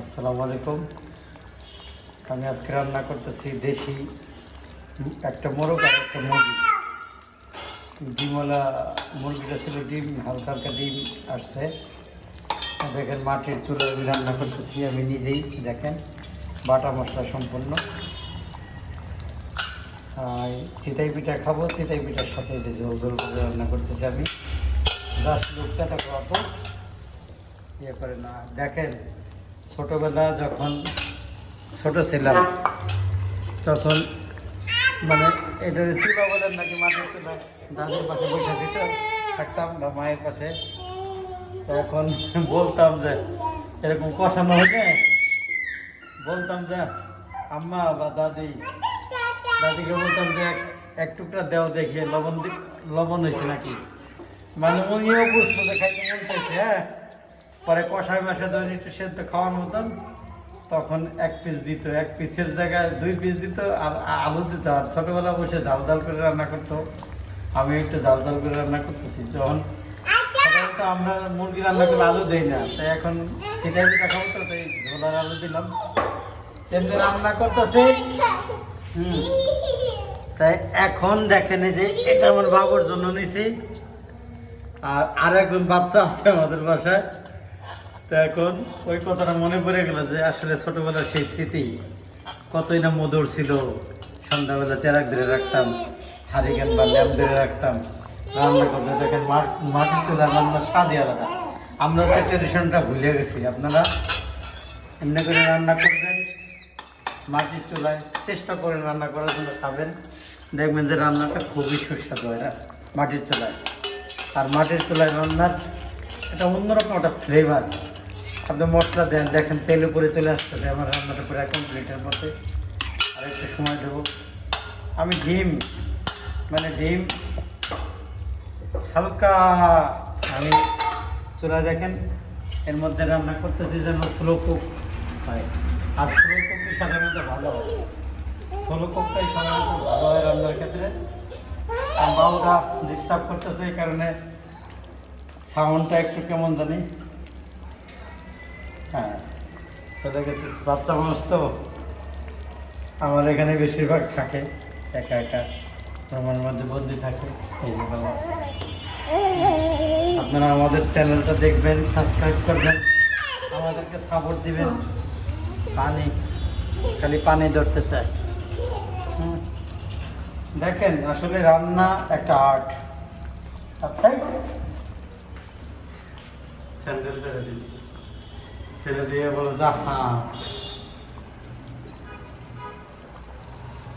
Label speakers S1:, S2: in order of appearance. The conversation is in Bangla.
S1: আসসালামু আলাইকুম। আমি আজকে রান্না করতেছি দেশি একটা মোরগ আর একটা মুরগি। ডিমওয়ালা মুরগিটা ছিল ডিম, হালকা হালকা ডিম আসছে। দেখেন মাটির চুলায় আমি রান্না করতেছি, আমি নিজেই, দেখেন, বাটা মশলা সম্পূর্ণ। আর চিতাই পিঠা খাব, চিতাই পিঠার সাথে যে ঝোল ঝোল করে রান্না করতেছি আমি। দশ লোকটা দেখো আপু। ইয়ে করে না, দেখেন ছোটবেলা যখন ছোট ছিলাম, তখন মানে এটা চুলা বলেন নাকি মাটির চুলা দাদির পাশে বসে দিত, থাকতাম বা মায়ের পাশে। তখন বলতাম যে, এরকম কষানো হলে বলতাম যে, আম্মা বা দাদি। দাদিকে বলতাম যে, এক- টুকরা দেও দেখিয়ে লবণ লবণ হয়েছে নাকি? মানে উনিও বুঝতো যে খাইতে মন চাইছে হ্যাঁ? পরে কষাই মাসে যখন একটু সেদ্ধ খাওয়ার মতন, তখন এক পিস দিত, এক পিসের জায়গায় দুই পিস দিত আর আলু দিত। আর ছোটবেলা বসে ঝাল ঝাল করে রান্না করতো। আমি একটু ঝাল ঝাল করে রান্না করতেছি। যখন তো আমরা মুরগি রান্না করে আলু দেই না, তাই এখন চিকেন পিঠা খাব তো, তাই ঝোল আর আলু দিলাম। এমনি রান্না করতেছি। হুম। তাই এখন দেখেন যে এটা আমার বাবুর জন্য নিছি। আর আর একজন বাচ্চা আছে আমাদের বাসায়। তো এখন ওই কথাটা মনে পড়ে গেল যে আসলে ছোটবেলার সেই স্মৃতি কতই না মধুর ছিল। সন্ধ্যাবেলা চেরাক ধরে রাখতাম, হারিকেন বা ল্যাম্প ধরে রাখতাম। রান্না করতে দেখেন মাটির চুলা রান্নার স্বাদই আলাদা। আমরা তো ট্রেডিশনটা ভুলে গেছি, আপনারা এমনি করে রান্না করবেন, মাটির চুলায় চেষ্টা করেন রান্না করার জন্য খাবেন। দেখবেন যে রান্নাটা খুবই সুস্বাদু হয় না, মাটির চুলায়। আর মাটির চুলায় রান্নার এটা অন্যরকম একটা ফ্লেভার আপনি মশলা দেন, দেখেন তেল উপরে চলে আসতেছে, আমার রান্নাটা প্রায় কমপ্লিটের মধ্যে। আর একটু সময় দেবো। আমি ডিম মানে ডিম, হালকা, আমি চুলা দেখেন, এর মধ্যে রান্না করতেছি যেন স্লো কুক হয়। আর স্লো কুকই সাধারণত ভালো হয়। স্লো কুকটাই সাধারণত ভালো হয় রান্নার ক্ষেত্রে। আর বাবুটা ডিস্টার্ব করতেছে এই কারণে সাউন্ডটা একটু কেমন জানি হ্যাঁ। চলে গেছে, বাচ্চা মানুষ তো। আমার এখানে বেশিরভাগ থাকে, একা একা। আমার মধ্যে বন্দি থাকে, এই যে আপনারা আমাদের চ্যানেলটা দেখবেন, সাবস্ক্রাইব করবেন, আমাদেরকে সাপোর্ট দিবেন। পানি, খালি পানি ধরতে চাই। দেখেন, আসলে রান্না একটা আর্ট তাই? স্যান্ডেল ফেলে দিয়েছি ফেলে দিয়ে বলে যা হ্যাঁ